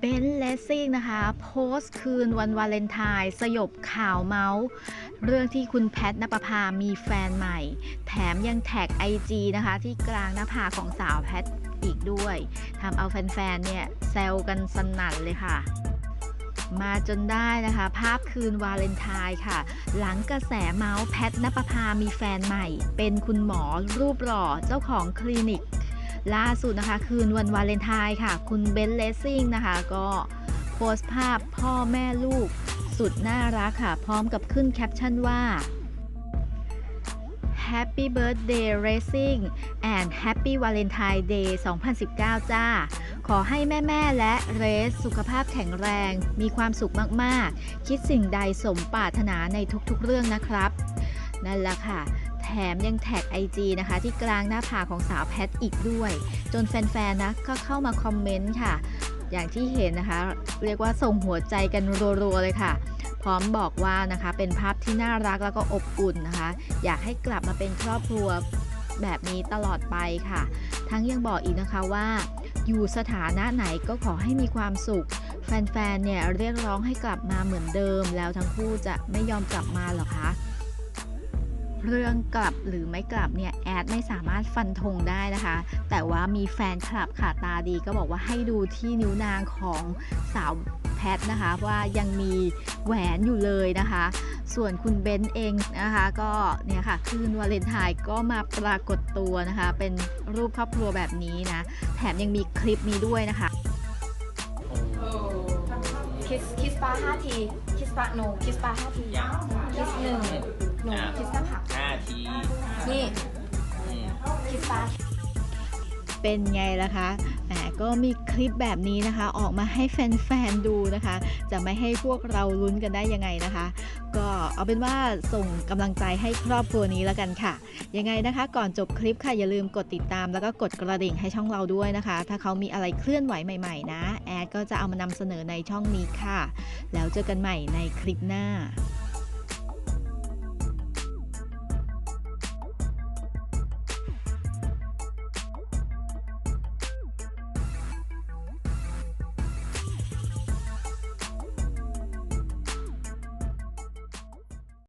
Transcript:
เบนเลสซิ่งนะคะ โพสต์คืนวันวาเลนไทน์สยบข่าวเมาส์ เรื่องที่คุณแพทนปภามีแฟนใหม่ แถมยังแท็ก IG นะคะ ที่กลางหน้าผากของสาวแพทอีกด้วยทำเอาแฟนๆ เนี่ยแซวกันสนั่นเลยค่ะ มาจนได้นะคะ ภาพคืนวาเลนไทน์ค่ะ หลังกระแสเมาส์แพทนปภามีแฟนใหม่ เป็นคุณหมอรูปหล่อเจ้าของคลินิก ล่าสุดนะคะ คืนวันวาเลนไทน์ค่ะ คุณเบนเลสซิ่งนะคะ ก็โพสต์ภาพพ่อแม่ลูกสุดน่ารักค่ะ พร้อมกับขึ้นแคปชั่นว่า Happy Birthday Racing and Happy Valentine Day 2019 จ้า ขอให้แม่ ๆ และเรสสุขภาพแข็งแรง มีความสุขมาก ๆ คิดสิ่งใดสมปรารถนาในทุกๆเรื่องนะครับ นั่นแหละค่ะ ถมยังแท็ก IG นะคะ ที่กลางหน้าผากของสาวแพทอีกด้วย จนแฟนๆนะก็เข้ามาคอมเมนต์ค่ะ อย่างที่เห็นนะคะ เรียกว่าส่งหัวใจกันรัวๆเลยค่ะ พร้อมบอกว่านะคะเป็นภาพที่น่ารักแล้วก็อบอุ่นนะคะ อยากให้กลับมาเป็นครอบครัวแบบนี้ตลอดไปค่ะ ทั้งยังบอกอีกนะคะว่า อยู่สถานะไหนก็ขอให้มีความสุข แฟนๆเนี่ยเรียกร้องให้กลับมาเหมือนเดิม แล้วทั้งคู่จะไม่ยอมกลับมาหรอคะ เรื่องกลับหรือไม่กลับเนี่ยแอดไม่สามารถฟันธงได้นะคะ แต่ว่ามีแฟนคลับค่ะตาดีก็บอกว่าให้ดูที่นิ้วนางของสาวแพทนะคะว่ายังมีแหวนอยู่เลยนะคะ ส่วนคุณเบนซ์เองนะคะก็เนี่ยค่ะคืนวาเลนไทน์ก็มาปรากฏตัวนะคะ เป็นรูปครอบครัวแบบนี้นะ แถมยังมีคลิปนี้ด้วยนะคะคิสคิสปลาห้าทีคิสปลาโนคิสปลาห้าทียังคิสหนึ่งหนูอะคิสหน้าผากห้าที นี่อืมคิสปลาเป็นไงล่ะคะแหมก็มีคลิปแบบนี้นะคะ ออกมาให้แฟนๆดูนะคะ จะไม่ให้พวกเราลุ้นกันได้ยังไงนะคะ ก็เอาเป็นว่าส่งกำลังใจให้ครอบครัวนี้แล้วกันค่ะ ยังไงนะคะ ก่อนจบคลิปค่ะอย่าลืมกดติดตามแล้วก็กดกระดิ่งให้ช่องเราด้วยนะคะ ถ้าเขามีอะไรเคลื่อนไหวใหม่ๆนะ แอดก็จะเอามานำเสนอในช่องนี้ค่ะ แล้วเจอกันใหม่ในคลิปหน้า